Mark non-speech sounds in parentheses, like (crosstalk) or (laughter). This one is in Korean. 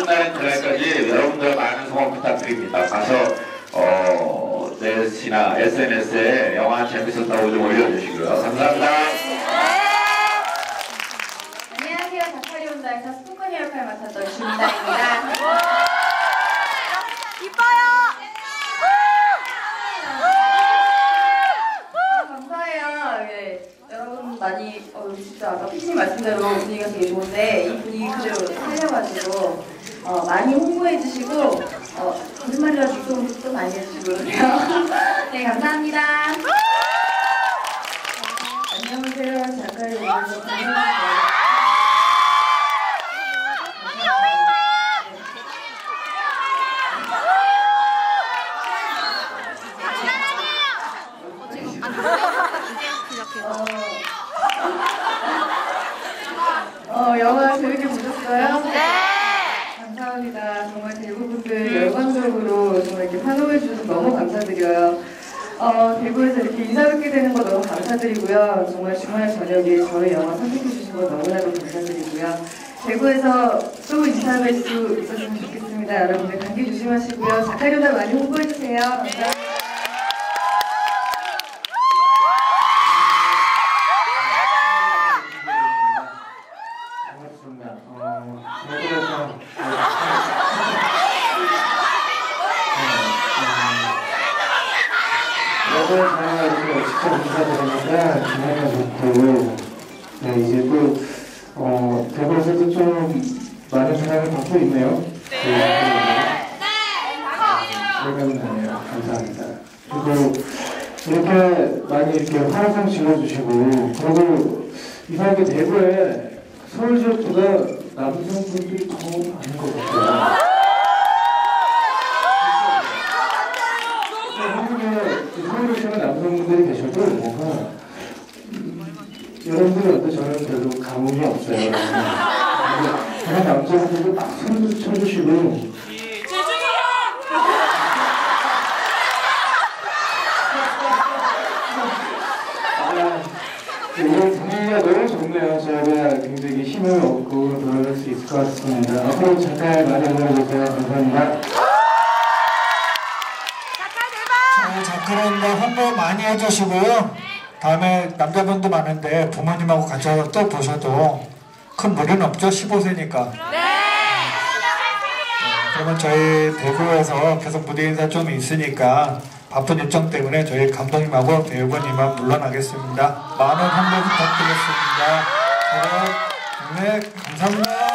끝나는 그날까지 여러분들 많은 성원 부탁드립니다. 가서 어, 넷이나 SNS에 영화 재밌었다고 좀 올려주시고요. 감사합니다. 안녕하세요. 자카리 온다에서 스토커니 역할 맡았던 주민다입니다. 아, 감사해요. 예, 여러분 많이 어, 진짜 아까 피디님 말씀대로 분위기가 되게 좋은데 이 분위기 그대로 살려가지고 어, 많이 홍보해 주시고 어, 거짓말이라도 육성도 많이 해주시고. 네 감사합니다. 안녕하세요. 자카리 온다에서 강현입니다. 어, 영화 재밌게 보셨어요? 네! 감사합니다. 정말 대부분들 열광적으로 정말 이렇게 환호해 주셔서 너무 감사드려요. 어, 대구에서 이렇게 인사뵙게 되는 거 너무 감사드리고요. 정말 주말 저녁에 저희 영화 선택해 주신 거 너무나도 감사드리고요. 대구에서 또 인사뵐 수 있었으면 좋겠습니다. 여러분들 감기 조심하시고요. 자카리오다 많이 홍보해 주세요. 감사합니다. 이렇게 직접 인사드리니까 기분이 좋고 네 이제 또 어, 대구에서도 좀 많은 사랑을 받고 있네요. 네. 실감나네요. 감사합니다. 그리고 이렇게 많이 이렇게 환호성 질러주시고 그리고 이상하게 대구에 서울 지역보다 남성분들이 더 많은 것 같아요. 한국에 서울에 사는 계셔도 뭔가 음, 여러분들은 어때 저는 별로 감흥이 없어요. (laughs) 다른 남자분들도 막 소리도 쳐주시고 아, 오늘 분위기가 너무 좋네요. 저희가 굉장히 힘을 얻고 돌아갈 수 있을 것 같습니다. 앞으로 잠깐 많이 응원해주세요. 감사합니다. 자, 자크랜드 홍보 많이 해주시고요. 다음에 남자분도 많은데 부모님하고 같이 와서 또 보셔도 큰 무리는 없죠. 15세니까. 그러면 저희 대구에서 계속 무대 인사 좀 있으니까 바쁜 일정 때문에 저희 감독님하고 배우분님만 물러나겠습니다. 많은 홍보 부탁드리겠습니다. 네, 네 감사합니다.